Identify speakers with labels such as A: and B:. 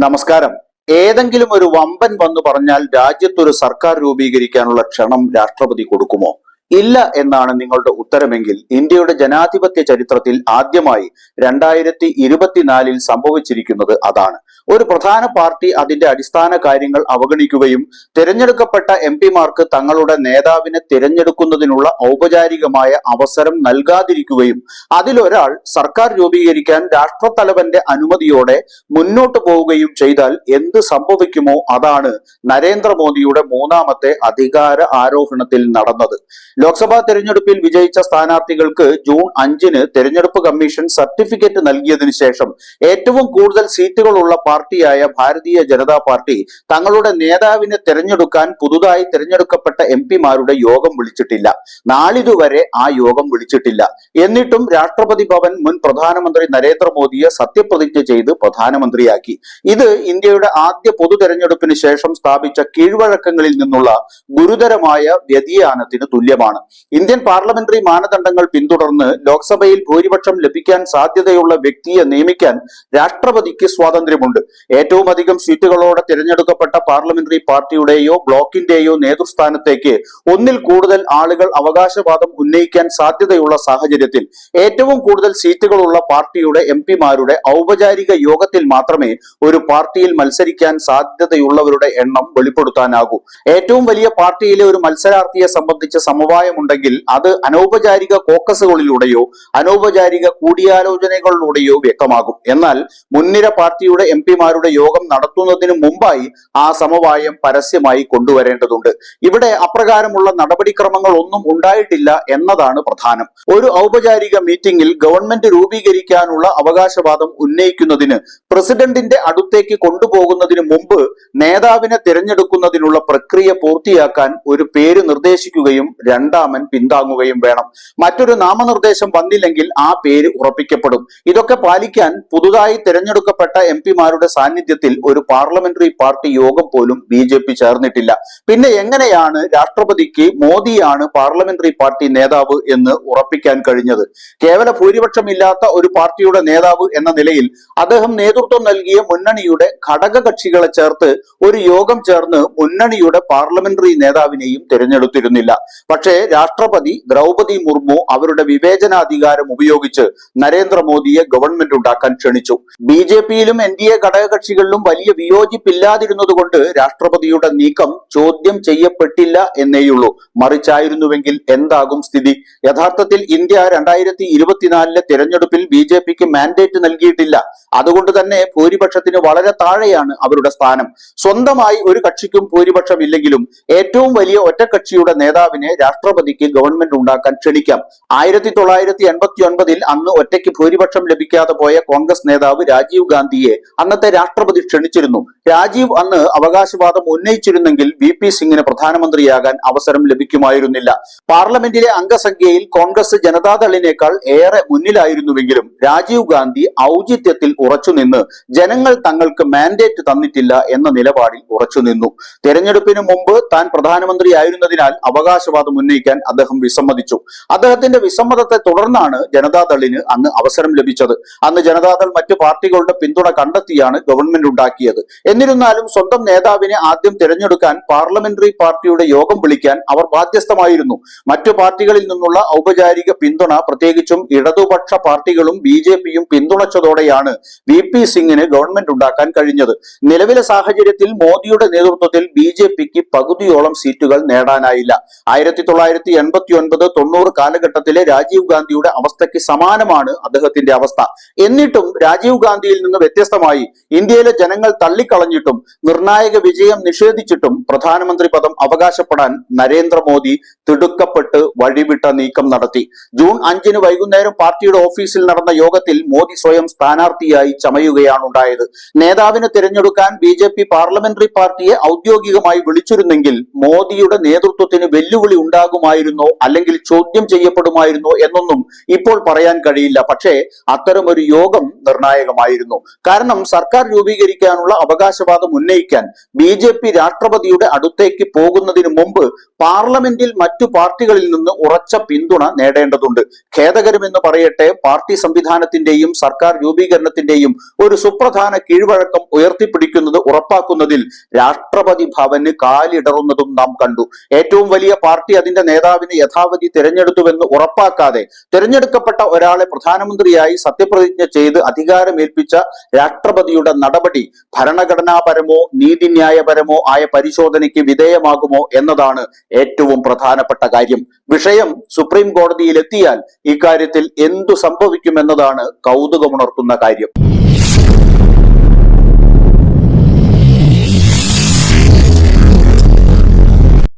A: നമസ്കാരം. ഏതെങ്കിലും ഒരു വമ്പൻ വന്നു പറഞ്ഞാൽ രാജ്യത്തൊരു സർക്കാർ രൂപീകരിക്കാനുള്ള ക്ഷണം രാഷ്ട്രപതി കൊടുക്കുമോ? ഇല്ല എന്നാണ് നിങ്ങളുടെ ഉത്തരമെങ്കിൽ ഇന്ത്യയുടെ ജനാധിപത്യ ചരിത്രത്തിൽ ആദ്യമായി രണ്ടായിരത്തി ഇരുപത്തിനാലിൽ സംഭവിച്ചിരിക്കുന്നത് അതാണ്. ഒരു പ്രധാന പാർട്ടി അതിന്റെ അടിസ്ഥാന കാര്യങ്ങൾ അവഗണിക്കുകയും തിരഞ്ഞെടുക്കപ്പെട്ട എം പിമാർക്ക് തങ്ങളുടെ നേതാവിനെ തിരഞ്ഞെടുക്കുന്നതിനുള്ള ഔപചാരികമായ അവസരം നൽകാതിരിക്കുകയും അതിലൊരാൾ സർക്കാർ രൂപീകരിക്കാൻ രാഷ്ട്രത്തലവന്റെ അനുമതിയോടെ മുന്നോട്ട് പോവുകയും ചെയ്താൽ എന്ത് സംഭവിക്കുമോ അതാണ് നരേന്ദ്രമോദിയുടെ മൂന്നാമത്തെ അധികാര ആരോഹണത്തിൽ നടന്നത്. ലോക്സഭാ തെരഞ്ഞെടുപ്പിൽ വിജയിച്ച സ്ഥാനാർത്ഥികൾക്ക് ജൂൺ അഞ്ചിന് തെരഞ്ഞെടുപ്പ് കമ്മീഷൻ സർട്ടിഫിക്കറ്റ് നൽകിയതിനു ശേഷം ഏറ്റവും കൂടുതൽ സീറ്റുകളുള്ള പാർട്ടിയായ ഭാരതീയ ജനതാ പാർട്ടി തങ്ങളുടെ നേതാവിനെ തെരഞ്ഞെടുക്കാൻ പുതുതായി തെരഞ്ഞെടുക്കപ്പെട്ട എം പിമാരുടെ യോഗം വിളിച്ചിട്ടില്ല. നാളിതുവരെ ആ യോഗം വിളിച്ചിട്ടില്ല. എന്നിട്ടും രാഷ്ട്രപതി ഭവൻ മുൻ പ്രധാനമന്ത്രി നരേന്ദ്രമോദിയെ സത്യപ്രതിജ്ഞ ചെയ്ത് പ്രധാനമന്ത്രിയാക്കി. ഇത് ഇന്ത്യയുടെ ആദ്യ പൊതു തെരഞ്ഞെടുപ്പിന് ശേഷം സ്ഥാപിച്ച കീഴ്വഴക്കങ്ങളിൽ നിന്നുള്ള ഗുരുതരമായ വ്യതിയാനത്തിന് തുല്യമാണ്. ഇന്ത്യൻ പാർലമെന്ററി മാനദണ്ഡങ്ങൾ പിന്തുടർന്ന് ലോക്സഭയിൽ ഭൂരിപക്ഷം ലഭിക്കാൻ സാധ്യതയുള്ള വ്യക്തിയെ നിയമിക്കാൻ രാഷ്ട്രപതിക്ക് സ്വാതന്ത്ര്യമുണ്ട്. ഏറ്റവും അധികം സീറ്റുകളോടെ തിരഞ്ഞെടുക്കപ്പെട്ട പാർലമെന്ററി പാർട്ടിയുടെയോ ബ്ലോക്കിന്റെയോ നേതൃസ്ഥാനത്തേക്ക് ഒന്നിൽ കൂടുതൽ ആളുകൾ അവകാശവാദം ഉന്നയിക്കാൻ സാധ്യതയുള്ള സാഹചര്യത്തിൽ ഏറ്റവും കൂടുതൽ സീറ്റുകളുള്ള പാർട്ടിയുടെ എം പിമാരുടെ ഔപചാരിക യോഗത്തിൽ മാത്രമേ ഒരു പാർട്ടിയിൽ മത്സരിക്കാൻ സാധ്യതയുള്ളവരുടെ എണ്ണം വെളിപ്പെടുത്താനാകൂ. ഏറ്റവും വലിയ പാർട്ടിയിലെ ഒരു മത്സരാർത്ഥിയെ സംബന്ധിച്ച സമവായമുണ്ടെങ്കിൽ അത് അനൗപചാരിക കോക്കസുകളിലൂടെയോ അനൗപചാരിക കൂടിയാലോചനകളിലൂടെയോ വ്യക്തമാകും. എന്നാൽ മുൻനിര പാർട്ടിയുടെ എം പിമാരുടെ യോഗം നടത്തുന്നതിനു മുമ്പായി ആ സമവായം പരസ്യമായി കൊണ്ടുവരേണ്ടതുണ്ട്. ഇവിടെ അപ്രകാരമുള്ള നടപടിക്രമങ്ങൾ ഒന്നും ഉണ്ടായിട്ടില്ല എന്നതാണ് പ്രധാനം. ഒരു ഔപചാരിക മീറ്റിംഗിൽ ഗവൺമെന്റ് രൂപീകരിക്കാനുള്ള അവകാശവാദം ഉന്നയിക്കുന്നതിന് പ്രസിഡന്റിന്റെ അടുത്തേക്ക് കൊണ്ടുപോകുന്നതിന് മുമ്പ് നേതാവിനെ തിരഞ്ഞെടുക്കുന്നതിനുള്ള പ്രക്രിയ പൂർത്തിയാക്കാൻ ഒരു പേര് നിർദ്ദേശിക്കുകയും രണ്ടാമൻ പിന്താങ്ങുകയും വേണം. മറ്റൊരു നാമനിർദ്ദേശം വന്നില്ലെങ്കിൽ ആ പേര് ഉറപ്പിക്കപ്പെടും. ഇതൊക്കെ പാലിക്കാൻ പുതുതായി തിരഞ്ഞെടുക്കപ്പെട്ട എം പിമാരുടെ സാന്നിധ്യത്തിൽ ഒരു പാർലമെന്ററി പാർട്ടി യോഗം പോലും ബി ജെ പി ചേർന്നിട്ടില്ല. പിന്നെ എങ്ങനെയാണ് രാഷ്ട്രപതിക്ക് മോദിയാണ് പാർലമെന്ററി പാർട്ടി നേതാവ് എന്ന് ഉറപ്പിക്കാൻ കഴിഞ്ഞത്? കേവല ഭൂരിപക്ഷമില്ലാത്ത ഒരു പാർട്ടിയുടെ നേതാവ് എന്ന നിലയിൽ അദ്ദേഹം നേതൃത്വം നൽകിയ മുന്നണിയുടെ ഘടക കക്ഷികളെ ചേർത്ത് ഒരു യോഗം ചേർന്ന് മുന്നണിയുടെ പാർലമെന്ററി നേതാവിനെയും തിരഞ്ഞെടുത്തിരുന്നില്ല. പക്ഷേ രാഷ്ട്രപതി ദ്രൗപതി മുർമു അവരുടെ വിവേചനാധികാരം ഉപയോഗിച്ച് നരേന്ദ്രമോദിയെ ഗവൺമെന്റ് ഉണ്ടാക്കാൻ ക്ഷണിച്ചു. ബി ജെ പിയിലും എൻ ഡി എ ഘടകകക്ഷികളിലും വലിയ വിയോജിപ്പില്ലാതിരുന്നതുകൊണ്ട് രാഷ്ട്രപതിയുടെ നീക്കം ചോദ്യം ചെയ്യപ്പെട്ടില്ല എന്നേയുള്ളൂ. മറിച്ചായിരുന്നുവെങ്കിൽ എന്താകും സ്ഥിതി? യഥാർത്ഥത്തിൽ ഇന്ത്യ രണ്ടായിരത്തി ഇരുപത്തിനാലിലെ തിരഞ്ഞെടുപ്പിൽ ബി ജെ പിക്ക് മാൻഡേറ്റ് നൽകിയിട്ടില്ല. അതുകൊണ്ട് തന്നെ ഭൂരിപക്ഷത്തിന് വളരെ താഴെയാണ് അവരുടെ സ്ഥാനം. സ്വന്തമായി ഒരു കക്ഷിക്കും ഭൂരിപക്ഷം ഇല്ലെങ്കിലും ഏറ്റവും വലിയ ഒറ്റക്കക്ഷിയുടെ നേതാവിനെ രാഷ്ട്രപതിക്ക് ഗവൺമെന്റ് ഉണ്ടാക്കാൻ ക്ഷണിക്കാം. ആയിരത്തി തൊള്ളായിരത്തി എൺപത്തി ഒൻപതിൽ അന്ന് ഒറ്റയ്ക്ക് ഭൂരിപക്ഷം ലഭിക്കാതെ പോയ കോൺഗ്രസ് നേതാവ് രാജീവ് ഗാന്ധിയെ അന്നത്തെ രാഷ്ട്രപതി ക്ഷണിച്ചിരുന്നു. രാജീവ് അന്ന് അവകാശവാദം ഉന്നയിച്ചിരുന്നെങ്കിൽ വി പി സിംഗിന് പ്രധാനമന്ത്രിയാകാൻ അവസരം ലഭിക്കുമായിരുന്നില്ല. പാർലമെന്റിലെ അംഗസംഖ്യയിൽ കോൺഗ്രസ് ജനതാദളിനേക്കാൾ ഏറെ മുന്നിലായിരുന്നുവെങ്കിലും രാജീവ് ഗാന്ധി ഔചിത്യത്തിൽ ഉറച്ചുനിന്ന് ജനങ്ങൾ തങ്ങൾക്ക് മാൻഡേറ്റ് തന്നിട്ടില്ല എന്ന നിലപാടിൽ ഉറച്ചുനിന്നു. തെരഞ്ഞെടുപ്പിന് മുമ്പ് താൻ പ്രധാനമന്ത്രിയായിരുന്നതിനാൽ അവകാശവാദം ഉന്നയിക്കാൻ അദ്ദേഹം വിസമ്മതിച്ചു. അദ്ദേഹത്തിന്റെ വിസമ്മതത്തെ തുടർന്നാണ് ജനതാദളിന് അന്ന് അവസരം ലഭിച്ചത്. അന്ന് ജനതാദൾ മറ്റു പാർട്ടികളുടെ പിന്തുണ കണ്ടെത്തിയാണ് ഗവൺമെന്റ് ഉണ്ടാക്കിയത്. എന്നിരുന്നാലും സ്വന്തം നേതാവിനെ ആദ്യം തിരഞ്ഞെടുക്കാൻ പാർലമെന്ററി പാർട്ടിയുടെ യോഗം വിളിക്കാൻ അവർ ബാധ്യസ്ഥമായിരുന്നു. മറ്റു പാർട്ടികളിൽ നിന്നുള്ള ഔപചാരിക പിന്തുണ പ്രത്യേകിച്ചും ഇടതുപക്ഷ പാർട്ടികളും ബി പിയും പിന്തുണച്ചതോടെയാണ് വി പി സിംഗിന് ഗവൺമെന്റ് ഉണ്ടാക്കാൻ കഴിഞ്ഞത്. നിലവിലെ സാഹചര്യത്തിൽ മോദിയുടെ നേതൃത്വത്തിൽ ബി ജെ പിക്ക് പകുതിയോളം സീറ്റുകൾ നേടാനായില്ല. ആയിരത്തി തൊള്ളായിരത്തി എൺപത്തി ഒൻപത് തൊണ്ണൂറ് കാലഘട്ടത്തിലെ രാജീവ് ഗാന്ധിയുടെ അവസ്ഥയ്ക്ക് സമാനമാണ് അദ്ദേഹത്തിന്റെ അവസ്ഥ. എന്നിട്ടും രാജീവ് ഗാന്ധിയിൽ നിന്ന് വ്യത്യസ്തമായി ഇന്ത്യയിലെ ജനങ്ങൾ തള്ളിക്കളഞ്ഞിട്ടും നിർണായക വിജയം നിഷേധിച്ചിട്ടും പ്രധാനമന്ത്രി പദം അവകാശപ്പെടാൻ നരേന്ദ്രമോദി തിടുക്കപ്പെട്ട് വഴിവിട്ട നീക്കം നടത്തി. ജൂൺ അഞ്ചിന് വൈകുന്നേരം പാർട്ടിയുടെ ഓഫീസിൽ നടന്ന യോഗത്തിൽ മോദി സ്വയം സ്ഥാനാർത്ഥിയായി ചമയുകയാണ് ഉണ്ടായത് നേതാവിനെ തിരഞ്ഞെടുക്കാൻ ബി ജെ പി പാർലമെന്ററി പാർട്ടിയെ ഔദ്യോഗികമായി വിളിച്ചിരുന്നെങ്കിൽ മോദിയുടെ നേതൃത്വത്തിന് വെല്ലുവിളി ഉണ്ടാകുമായിരുന്നോ അല്ലെങ്കിൽ ചോദ്യം ചെയ്യപ്പെടുമായിരുന്നോ എന്നൊന്നും ഇപ്പോൾ പറയാൻ കഴിയില്ല. പക്ഷേ അത്തരമൊരു യോഗം നിർണായകമായിരുന്നു. കാരണം സർക്കാർ രൂപീകരിക്കാനുള്ള അവകാശവാദം ഉന്നയിക്കാൻ ബി ജെ പി രാഷ്ട്രപതിയുടെ അടുത്തേക്ക് പോകുന്നതിന് മുമ്പ് പാർലമെന്റിൽ മറ്റു പാർട്ടികളിൽ നിന്ന് ഉറച്ച പിന്തുണ നേടേണ്ടതുണ്ട്. ഖേദകരമെന്ന് പറയട്ടെ പാർട്ടി സംവിധാനത്തിന്റെയും സർക്കാർ രൂപീകരണത്തിന്റെയും ഭരണത്തിന്റെയും ഒരു സുപ്രധാന കീഴ്വഴക്കം ഉയർത്തിപ്പിടിക്കുന്നത് ഉറപ്പാക്കുന്നതിൽ രാഷ്ട്രപതി ഭവന് കാലിടറുന്നതും നാം കണ്ടു. ഏറ്റവും വലിയ പാർട്ടി അതിന്റെ നേതാവിനെ യഥാവധി തിരഞ്ഞെടുത്തുവെന്ന് ഉറപ്പാക്കാതെ തിരഞ്ഞെടുക്കപ്പെട്ട ഒരാളെ പ്രധാനമന്ത്രിയായി സത്യപ്രതിജ്ഞ ചെയ്ത് അധികാരമേൽപ്പിച്ച രാഷ്ട്രപതിയുടെ നടപടി ഭരണഘടനാപരമോ നീതിന്യായപരമോ ആയ പരിശോധനയ്ക്ക് വിധേയമാകുമോ എന്നതാണ് ഏറ്റവും പ്രധാനപ്പെട്ട കാര്യം. വിഷയം സുപ്രീം കോടതിയിൽ എത്തിയാൽ ഇക്കാര്യത്തിൽ എന്തു സംഭവിക്കുമെന്നതാണ് കൗതുകമുണർത്തുന്ന കാര്യം.